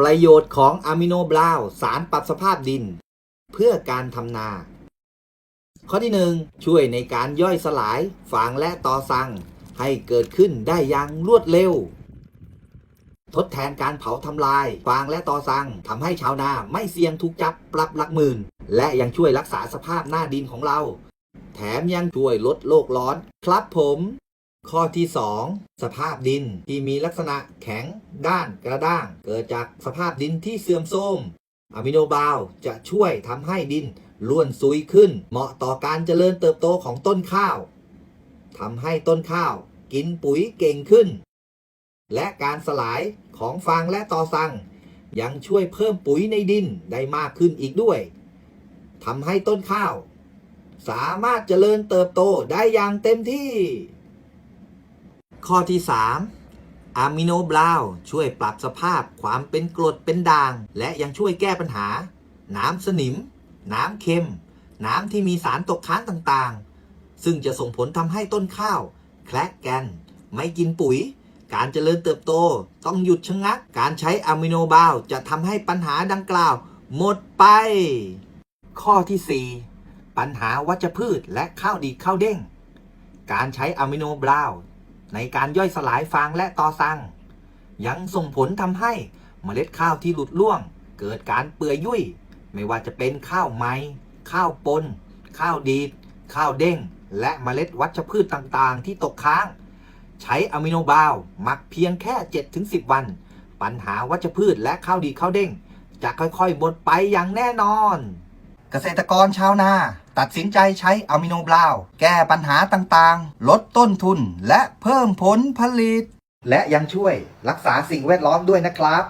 ประโยชน์ของอะมิโนบราวสารปรับสภาพดิน เพื่อการทำนา ข้อที่ 1 ช่วยในการย่อยสลายฟางและตอสัง ให้เกิดขึ้นได้อย่างรวดเร็ว ทดแทนการเผาทำลายฟางและตอสังทำให้ชาวนาไม่เสี่ยงถูกจับปรับหลักหมื่น และยังช่วยรักษาสภาพหน้าดินของเรา แถมยังช่วยลดโลกร้อน ครับผม ข้อที่ 2 สภาพดินที่มีลักษณะแข็งด้านกระด้าง เกิดจากสภาพดินที่เสื่อมโทรมอะมิโนบาวจะช่วยทำให้ดินล้วนซุยขึ้น เหมาะต่อการเจริญเติบโตของต้นข้าวทำให้ต้นข้าวกินปุ๋ยเก่งขึ้น และการสลายของฟางและตอสัง ยังช่วยเพิ่มปุ๋ยในดินได้มากขึ้นอีกด้วยทำให้ต้นข้าว สามารถเจริญเติบโตได้อย่างเต็มที่ ข้อที่ 3อะมิโนบราวช่วยปรับสภาพความเป็นกรดเป็นด่าง และยังช่วยแก้ปัญหา น้ำสนิม น้ำเค็ม น้ำที่มีสารตกค้างต่างๆ ซึ่งจะส่งผลทำให้ต้นข้าว แคลกแกน ไม่กินปุ๋ย การเจริญเติบโต ต้องหยุดชะงัก การใช้อะมิโนบราวจะทำให้ปัญหาดังกล่าว หมดไป ข้อที่ 4 ปัญหาวัชพืชและข้าวดีข้าวเด้งการใช้อะมิโนบราว ในการย่อยสลายฟางและตอสัง ยังส่งผลทำให้เมล็ดข้าวที่หลุดร่วง เกิดการเปื่อยยุ่ย ไม่ว่าจะเป็นข้าวไม้ข้าวปน ข้าวดีด ข้าวเด้ง และเมล็ดวัชพืชต่างๆ ที่ตกค้าง ใช้อะมิโนบาวหมักเพียงแค่ 7-10 วัน ปัญหาวัชพืชและข้าวดีข้าวเด้ง จะค่อยๆหมดไปอย่างแน่นอน เกษตรกรชาวนา ตัดสินใจใช้อะมิโนบราวแก้ปัญหาต่างๆ ลดต้นทุนและเพิ่มผลผลิต และยังช่วยรักษาสิ่งแวดล้อมด้วยนะครับ